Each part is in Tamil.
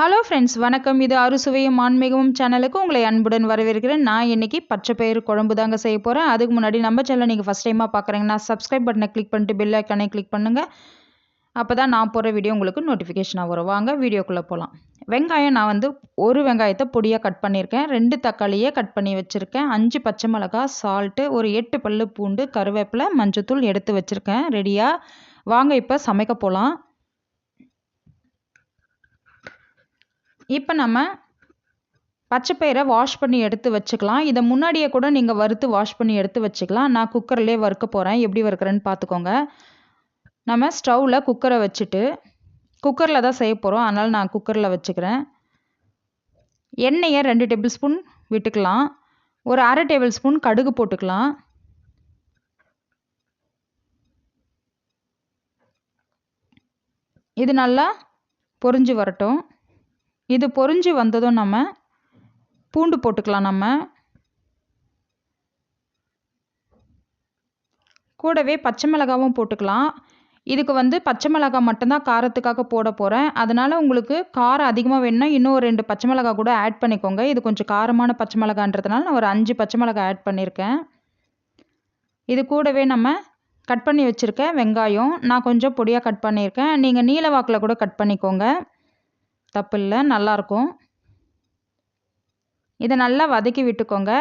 ஹலோ ஃப்ரெண்ட்ஸ் வணக்கம். இது அறுசுவையும் ஆன்மீகமும் சேனலுக்கு உங்களை அன்புடன் வரவேற்கிறேன். நான் இன்றைக்கி பச்சை பயிறு குழம்பு தாங்க செய்ய போகிறேன் அதுக்கு முன்னாடி நம்ம சேனல் நீங்கள் ஃபஸ்ட் டைமாக பார்க்குறீங்கன்னா சப்ஸ்கிரைப் பட்டனை கிளிக் பண்ணிட்டு பெல் ஐக்கானே கிளிக் பண்ணுங்கள் அப்போ தான் நான் போகிற வீடியோ உங்களுக்கு நோட்டிஃபிகேஷனாக வரும். வாங்க வீடியோக்குள்ளே போகலாம் வெங்காயம் நான் வந்து ஒரு வெங்காயத்தை பொடியாக கட் பண்ணியிருக்கேன். ரெண்டு தக்காளியே கட் பண்ணி வச்சுருக்கேன். அஞ்சு பச்சை மிளகா சால்ட்டு ஒரு எட்டு பல்லு பூண்டு கருவேப்பிலை மஞ்சத்தூள் எடுத்து வச்சுருக்கேன். ரெடியாக வாங்க இப்போ சமைக்க போகலாம் இப்போ நம்ம பச்சை பயிரை வாஷ் பண்ணி எடுத்து வச்சுக்கலாம். இதை முன்னாடியே கூட நீங்கள் வறுத்து வாஷ் பண்ணி எடுத்து வச்சுக்கலாம். நான் குக்கர்லேயே வறுக்க போகிறேன் எப்படி வறுக்கிறேன்னு பார்த்துக்கோங்க. நம்ம ஸ்டவ்வில் குக்கரை வச்சுட்டு குக்கரில் தான் செய்ய போகிறோம் அதனால் நான் குக்கரில் வச்சுக்கிறேன். எண்ணெயை ரெண்டு டேபிள் ஸ்பூன் விட்டுக்கலாம். ஒரு அரை டேபிள் ஸ்பூன் கடுகு போட்டுக்கலாம். இது நல்லா பொரிஞ்சு வரட்டும். இது பொரிஞ்சு வந்ததும் நம்ம பூண்டு போட்டுக்கலாம் நம்ம. கூடவே பச்சை மிளகாவும் போட்டுக்கலாம். இதுக்கு வந்து பச்சை மிளகாய் மட்டும்தான் காரத்துக்காக போட போகிறேன் அதனால் உங்களுக்கு காரம் அதிகமாக வேணும்னா இன்னும் ஒரு ரெண்டு பச்சை மிளகாய் கூட ஆட் பண்ணிக்கோங்க. இது கொஞ்சம் காரமான பச்சை மிளகான்றதுனால நான் ஒரு அஞ்சு பச்சை மிளகாய் ஆட் பண்ணியிருக்கேன் இது கூடவே நம்ம கட் பண்ணி வச்சுருக்கேன் வெங்காயம் நான் கொஞ்சம் பொடியாக கட் பண்ணியிருக்கேன் நீங்கள் நீல வாக்கில் கூட கட் பண்ணிக்கோங்க. தப்பு இல்லை நல்லாயிருக்கும் இதை நல்லா வதக்கி விட்டுக்கோங்க.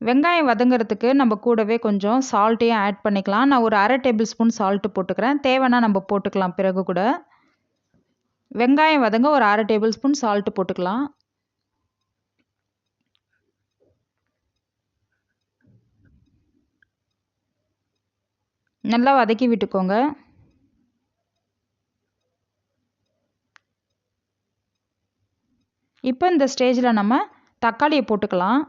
வெங்காயம் வதங்கிறதுக்கு நம்ம கூடவே கொஞ்சம் சால்ட்டையும் ஆட் பண்ணிக்கலாம். நான் ஒரு அரை டேபிள் ஸ்பூன் சால்ட்டு போட்டுக்கிறேன். தேவைன்னா நம்ம போட்டுக்கலாம் பிறகு கூட. வெங்காயம் வதங்க ஒரு அரை டேபிள் ஸ்பூன் சால்ட்டு போட்டுக்கலாம். நல்லா வதக்கி விட்டுக்கோங்க. இப்போ இந்த ஸ்டேஜில் நம்ம தக்காளியை போட்டுக்கலாம்.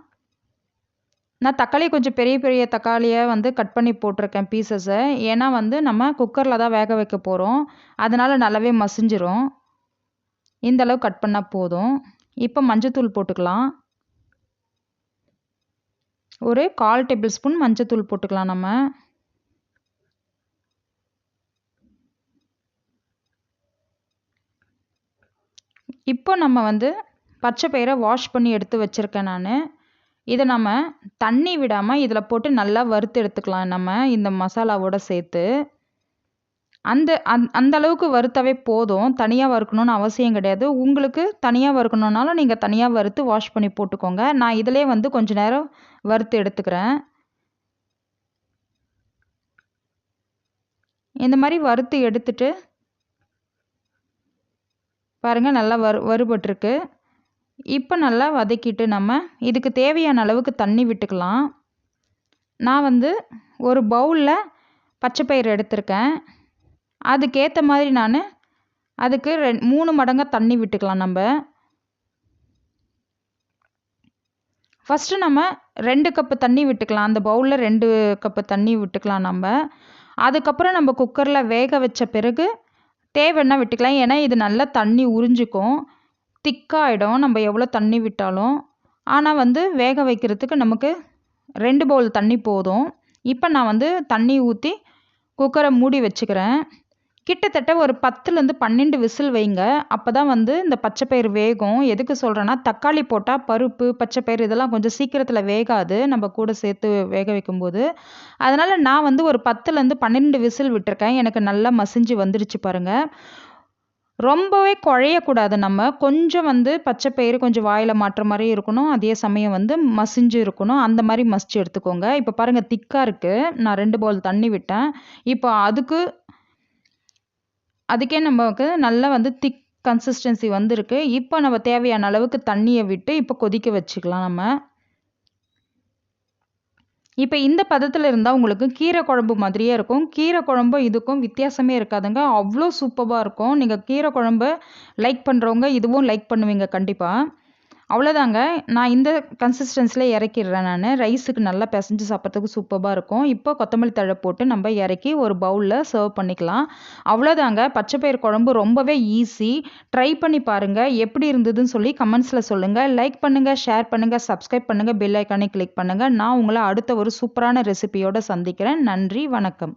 நான் தக்காளி கொஞ்சம் பெரிய பெரிய தக்காளியை வந்து கட் பண்ணி போட்டிருக்கேன் பீசஸை ஏன்னா வந்து நம்ம குக்கரில் தான் வேக வைக்க போகிறோம் அதனால் நல்லாவே மசிஞ்சிரும். இந்தளவு கட் பண்ணால் போதும். இப்போ மஞ்சத்தூள் போட்டுக்கலாம். ஒரு கால் டேபிள் ஸ்பூன் மஞ்சத்தூள் போட்டுக்கலாம் நம்ம. இப்போ நம்ம வந்து பச்சை பயிரை வாஷ் பண்ணி எடுத்து வச்சுருக்கேன் நான். இதை நம்ம தண்ணி விடாமல் இதில் போட்டு நல்லா வறுத்து எடுத்துக்கலாம் நம்ம இந்த மசாலாவோட சேர்த்து. அந்த அந் அந்த அளவுக்கு வறுத்தாவே போதும். தனியாக வறுக்கணும்னு அவசியம் கிடையாது. உங்களுக்கு தனியாக வறுக்கணுன்னாலும் நீங்கள் தனியாக வறுத்து வாஷ் பண்ணி போட்டுக்கோங்க. நான் இதிலே வந்து கொஞ்ச நேரம் வறுத்து எடுத்துக்கிறேன். இந்த மாதிரி வறுத்து எடுத்துட்டு பாருங்கள் நல்லா வறு வறுபட்டுருக்கு. இப்போ நல்லா வதக்கிட்டு நம்ம இதுக்கு தேவையான அளவுக்கு தண்ணி விட்டுக்கலாம். நான் வந்து ஒரு பவுலில் பச்சை பயிறு எடுத்திருக்கேன். அதுக்கேற்ற மாதிரி நான் அதுக்கு ரெ மூணு மடங்காக தண்ணி விட்டுக்கலாம் நம்ம. ஃபஸ்ட்டு நம்ம ரெண்டு கப்பு தண்ணி விட்டுக்கலாம். அந்த பவுலில் ரெண்டு கப்பு தண்ணி விட்டுக்கலாம் நம்ம. அதுக்கப்புறம் நம்ம குக்கரில் வேக வச்ச பிறகு தேவைன்னா விட்டுக்கலாம். ஏன்னா இது நல்லா தண்ணி உறிஞ்சிக்கும். திக்காகிடும் நம்ம எவ்வளோ தண்ணி விட்டாலும். ஆனால் வந்து வேக வைக்கிறதுக்கு நமக்கு ரெண்டு பவுல் தண்ணி போதும். இப்போ நான் வந்து தண்ணி ஊற்றி குக்கரை மூடி வச்சுக்கிறேன். கிட்டத்தட்ட ஒரு பத்துலேருந்து பன்னெண்டு விசில் வைங்க. அப்போ தான் வந்து இந்த பச்சைப்பயிறு வேகும். எதுக்கு சொல்கிறேன்னா தக்காளி போட்டால் பருப்பு பச்சைப்பயிறு இதெல்லாம் கொஞ்சம் சீக்கிரத்தில் வேகாது. நம்ம கூட சேர்த்து வேக வைக்கும்போது. அதனால் நான் வந்து ஒரு பத்துலேருந்து பன்னெண்டு விசில் விட்டுருக்கேன். எனக்கு நல்லா மசிஞ்சு வந்துடுச்சு பாருங்கள் ரொம்பவே குழையக்கூடாது நம்ம. கொஞ்சம் வந்து பச்சை பயிறு கொஞ்சம் வாயில் மாட்டுற மாதிரி இருக்கணும். அதே சமயம் வந்து மசிஞ்சு இருக்கணும். அந்த மாதிரி மசிச்சு எடுத்துக்கோங்க. இப்போ பாருங்கள் திக்காக இருக்குது நான் ரெண்டு பவுல் தண்ணி விட்டேன். இப்போ அதுக்கு அதுக்கே நமக்கு நல்லா வந்து திக் கன்சிஸ்டன்சி வந்திருக்கு. இப்போ நம்ம தேவையான அளவுக்கு தண்ணியை விட்டு இப்போ கொதிக்க வச்சுக்கலாம் நம்ம. இப்போ இந்த பதத்தில் இருந்தால் உங்களுக்கு கீரை குழம்பு மாதிரியே இருக்கும். கீரை குழம்பு இதுக்கும் வித்தியாசமே இருக்காதுங்க. அவ்வளோ சூப்பராக இருக்கும். நீங்கள் கீரை குழம்பு லைக் பண்ணுறவங்க இதுவும் லைக் பண்ணுவீங்க கண்டிப்பாக அவ்வளோதாங்க நான் இந்த கன்சிஸ்டன்ஸில் இறக்கிடுறேன் நான். ரைஸுக்கு நல்லா பிசைஞ்சு சாப்பிட்றதுக்கு சூப்பராக இருக்கும். இப்போ கொத்தமல்லி தழை போட்டு நம்ம இறக்கி ஒரு பவுலில் சர்வ் பண்ணிக்கலாம். அவ்வளோதாங்க பச்சைப்பயிர் குழம்பு ரொம்பவே ஈஸி ட்ரை பண்ணி பாருங்கள் எப்படி இருந்ததுன்னு சொல்லி கமெண்ட்ஸில் சொல்லுங்கள் லைக் பண்ணுங்கள் ஷேர் பண்ணுங்கள் சப்ஸ்கிரைப் பண்ணுங்கள் பெல் ஐக்கானே கிளிக் பண்ணுங்கள் நான் உங்களை அடுத்த ஒரு சூப்பரான ரெசிபியோடு சந்திக்கிறேன். நன்றி வணக்கம்.